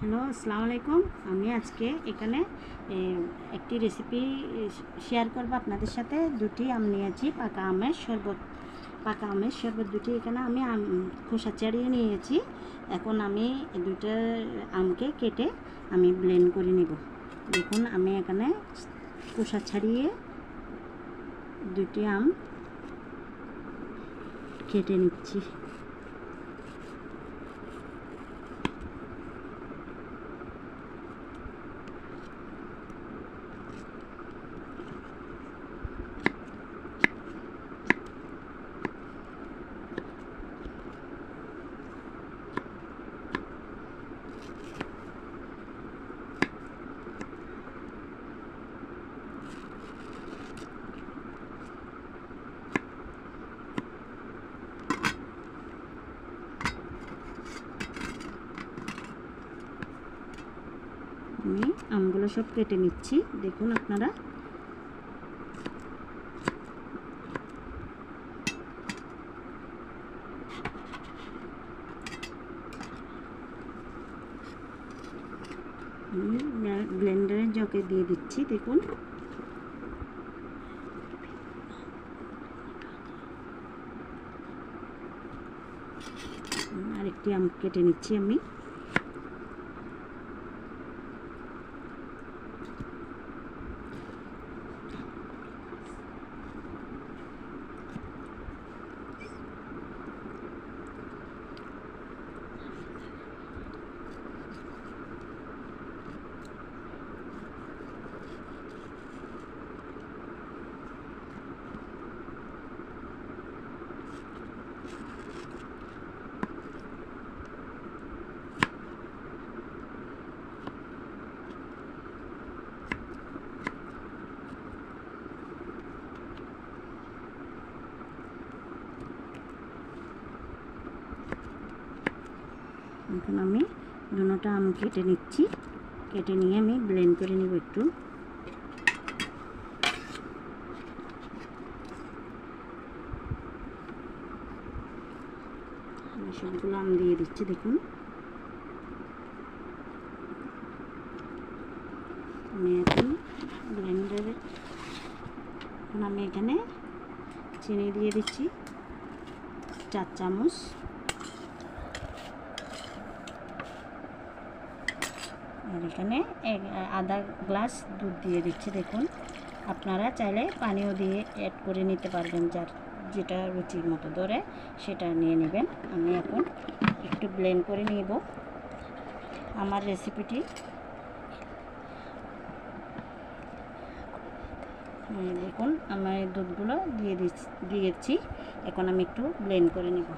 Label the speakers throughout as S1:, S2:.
S1: Hello, আসসালামু আলাইকুম। আমি আজকে এখানে একটি রেসিপি শেয়ার করব আপনাদের সাথে। দুটি আম নিয়েছি, পাকা আমের শরবত। পাকা আমের শরবত দুটি এখানে আমি আম, খোসা ছাড়িয়ে নিয়েছি। এখন আমি দুটো আমকে কেটে আমি ব্লেন্ড করে নিব। দেখুন, আমি এখানে খোসা ছাড়িয়ে দুটি আম কেটে নিচ্ছি। আমি আমগুলো সব কেটে নিচ্ছি। দেখুন আপনারা। ব্লেন্ডারের জগে দিয়ে দিচ্ছি, দেখুন। আরেকটি আম কেটে নিচ্ছি আমি। এখন আমি দুটোটা আম কেটে নিচ্ছি। কেটে নিয়ে আমি ব্লেন্ড করে নিব একটু। সবগুলো আম দিয়ে দিচ্ছি, দেখুন। আমি এখন ব্লেন্ডারে এখন আমি এখানে চিনি দিয়ে দিচ্ছি, চার চামচ। আর এখানে। আধা গ্লাস দুধ দিয়ে দিচ্ছি, দেখুন। আপনারা চাইলে পানিও দিয়ে অ্যাড করে নিতে পারবেন, যার যেটা রুচির মতো ধরে সেটা নিয়ে নেবেন। আমি এখন একটু ব্লেন্ড করে নিব। আমার রেসিপিটি দেখুন আমার দুধগুলো দিয়ে দিচ্ছি, দিয়েছি। এখন আমি একটু ব্লেন্ড করে নিব।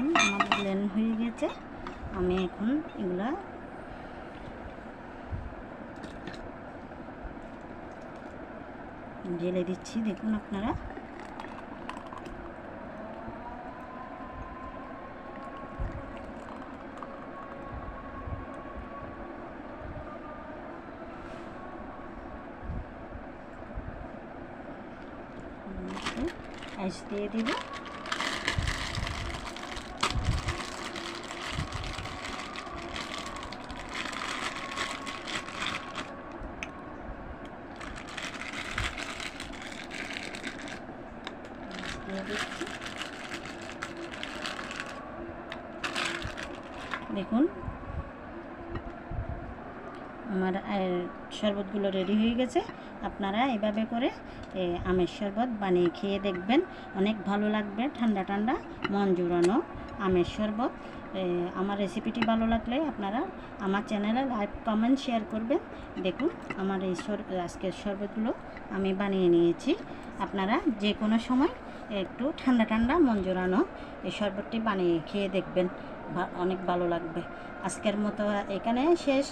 S1: দেখুন আমার ব্লেন্ড হয়ে গেছে। আমি এখন এগুলা জেলে দিচ্ছি, দেখুন আপনারা। আইস দিয়ে দিব। দেখুন। আমার শরবতগুলো রেডি হয়ে গেছে। আপনারা এভাবে করে আমের শরবত বানিয়ে খেয়ে দেখবেন। অনেক ভালো লাগবে, ঠান্ডা ঠান্ডা, মন জুড়ানো আমের শরবত। আমার রেসিপিটি ভালো লাগলে আপনারা আমার চ্যানেলে লাইক, কমেন্ট শেয়ার করবেন। দেখুন, আমার এই আজকের শরবতগুলো আমি বানিয়ে নিয়েছি। আপনারা যে কোনো সময় একটু ঠান্ডা ঠান্ডা মন জোরানো, এই শরবতটি বানিয়ে খেয়ে দেখবেন। অনেক ভালো লাগবে। আজকের মতো এখানে শেষ।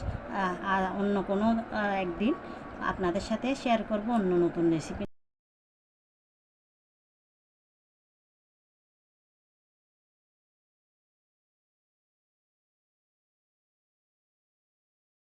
S1: অন্য কোনো একদিন আপনাদের সাথে শেয়ার করব অন্য নতুন রেসিপি